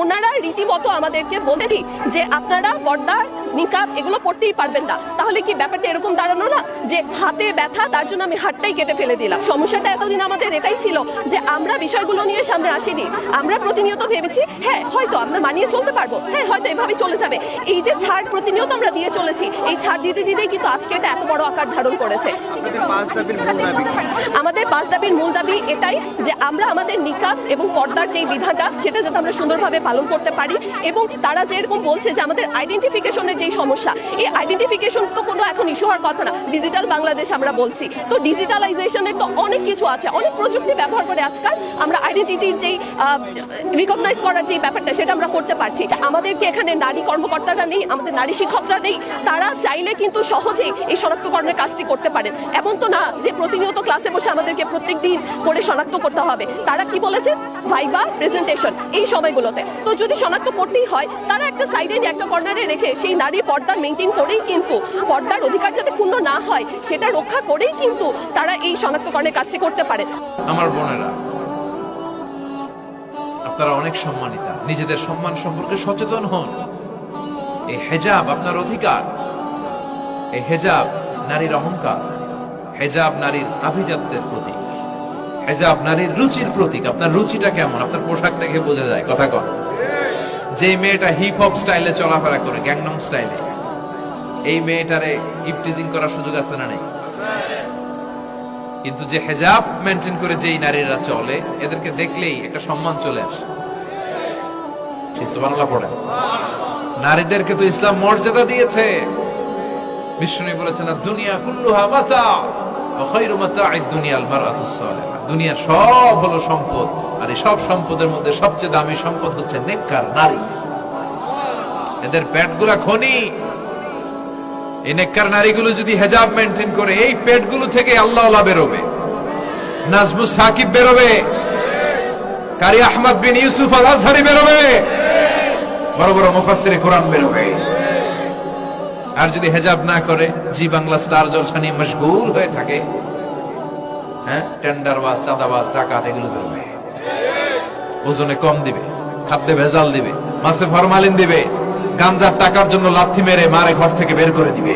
ওনারা রীতিমতো আমাদেরকে বলেছি যে আপনারা পর্দা নিকাব এগুলো পড়তেই পারবেন না। তাহলে কি ব্যাপারটা এরকম দাঁড়ানো না? যে হাতে ব্যথা তার জন্য আমি হাতটাই কেটে ফেলে দিলাম। সমস্যাটা এতদিন আমাদের এটাই ছিল যে আমরা বিষয়গুলো নিয়ে সামনে আসিনি। আমরা প্রতিনিয়ত ভেবেছি হ্যাঁ হয়তো আমরা মানিয়ে চলতে পারব। হ্যাঁ হয়তো এভাবে চলে যাবে। এই যে ছাড় প্রতিনিয়ত আমরা দিয়ে চলেছি এই ছাড় দিতে দিতেই কিন্তু আজকে এটা এত বড় আকার ধারণ করেছে। আমাদের পাঁচ দাবির মূল দাবি। এটাই যে আমরা আমাদের নিকাব এবং পর্দার যে বিধানটা সেটা যাতে আমরা সুন্দরভাবে পালন করতে পারি এবং তারা যেরকম বলছে যে আমাদের আইডেন্টিফিকেশনের যেই সমস্যা, এই আইডেন্টিফিকেশন তো কোনো এখন ইস্যু হওয়ার কথা না। ডিজিটাল বাংলাদেশ আমরা বলছি। তো ডিজিটালাইজেশনের তো অনেক কিছু আছে, অনেক প্রযুক্তি ব্যবহার করে আজকাল আমরা আইডেন্টিটির যেই রিকগনাইজ করার যেই ব্যাপারটা, সেটা আমরা করতে পারছি। আমাদেরকে এখানে নারী কর্মকর্তারা নেই, আমাদের নারী শিক্ষকরা নেই। তারা চাইলে কিন্তু সহজেই এই শনাক্তকরণের কাজটি করতে পারেন। এমন তো না যে প্রতিনিয়ত ক্লাসে বসে আমাদেরকে প্রত্যেক দিন করে শনাক্ত করতে হবে। তারা কি বলেছে? ভাইবা প্রেজেন্টেশন এই সময়গুলোতে। তো যদি শনাক্ত করতেই হয়, তারা একটা সাইডে একটা কর্নারে রেখে সেই নারীর পর্দা মেনটেন করেই কিন্তু পর্দার অধিকার যাতে ক্ষুণ্ণ না হয়, সেটা রক্ষা করেই কিন্তু তারা এই শনাক্তকরণের কাজটি করতে পারে। আমার বোনেরা আপনারা অনেক সম্মানিতা। নিজেদের সম্মান সম্পর্কে সচেতন হন। এই হেজাব আপনার অধিকার। এই হেজাব নারীর অহংকার। হেজাব নারীর আভিজাত্যের প্রতীক। হেজাব নারীর রুচির প্রতীক। আপনার রুচিটা কেমন? আপনার পোশাক দেখে বোঝা যায়। কথা কন। যে মেয়েটা হিপ হপ স্টাইলে চলাফেরা করে গ্যাংনম স্টাইলে এই মেয়েটারে ইপটিজিং করার সুযোগ আছে না নেই? কিন্তু যে হেজাব মেনটেন করে যেই নারীরা চলে, এদেরকে দেখলেই একটা সম্মান চলে আসে। সেই পড়ে। নারীদেরকে তো ইসলাম মর্যাদা দিয়েছে। বিষ্ণু বলেছেন দুনিয়া কুল্লুহা মাতা দুনিয়ার সব হলো সম্পদ, আর এই সব সম্পদের মধ্যে সবচেয়ে দামি সম্পদ হচ্ছে নেককার নারী। এদের পেটগুলা খনি। এই নেককার নারীগুলো যদি হেজাব মেনটেন করে, এই পেটগুলো থেকে আল্লাহ বেরোবে। নাজমুস সাকিব বেরোবে। কারি আহমদ বিন ইউসুফ আল আজহারি বেরোবে। বড় বড় মুফাসসিরে কোরআন বেরোবে। আর যদি হেজাব না করে, জি বাংলা স্টার জলসা নিয়ে মশগুল হয়ে থাকে। হ্যাঁ টেন্ডার টেন্ডারবাজ, চাঁদাবাজ, ডাকাত, এগুলো বেরোবে। ওজনে কম দিবে, খাদ্যে ভেজাল দিবে, মাছে ফরমালিন দিবে। গাঞ্জার টাকার জন্য লাথি মেরে মারে ঘর থেকে বের করে দিবে।